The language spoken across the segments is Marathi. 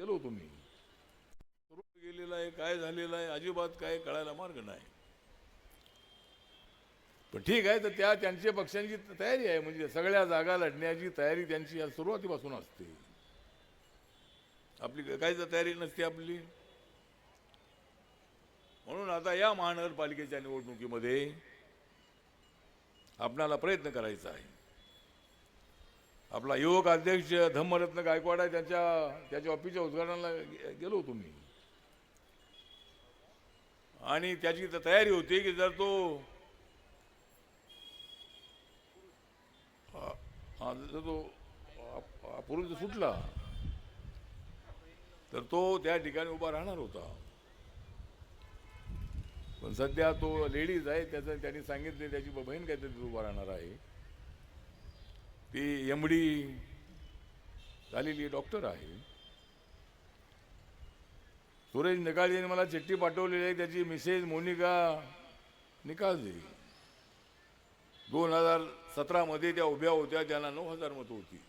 गेलो होतो मी गेलेला आहे काय झालेलं आहे अजिबात काय कळायला मार्ग नाही. पण ठीक आहे तर त्या त्यांच्या पक्षांची तयारी आहे. म्हणजे सगळ्या जागा लढण्याची तयारी त्यांची या सुरुवातीपासून असते. आपली काय तयारी नसते आपली. म्हणून आता या महानगरपालिकेच्या निवडणुकीमध्ये आपणाला प्रयत्न करायचा आहे. आपला युवक अध्यक्ष धम्मरत्न गायकवाड आहे त्यांच्या त्याच्या ऑफिसच्या उद्घाटनाला गेलो होतो मी. आणि त्याची तयारी होती की जर तो जर तो अ- सुटला तर तो त्या ठिकाणी उभा राहणार होता. पण सध्या तो लेडीज आहे त्याचं त्यांनी सांगितले त्याची बहीण काहीतरी उभा राहणार आहे. ती एमडी झालेली डॉक्टर आहे. सुरेश निकाळजीने मला चिठ्ठी पाठवलेली आहे त्याची मिसेस मोनिका निकाळजी दोन हजार सतरामध्ये त्या उभ्या होत्या त्यांना नऊ हजार मतं होती.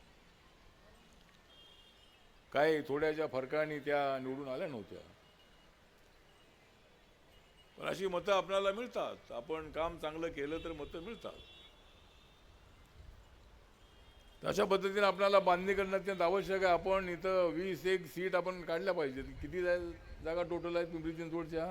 काही थोड्याशा फरकाने त्या निवडून आल्या नव्हत्या. पण अशी मतं आपल्याला मिळतात. आपण काम चांगलं केलं तर मतं मिळतात. अशा पद्धतीने आपल्याला बांधणी करणं अत्यंत आवश्यक आहे आपण इथं वीस एक सीट आपण काढल्या पाहिजेत. किती जाय जागा टोटल आहेत पिंपरी चिंचवडच्या?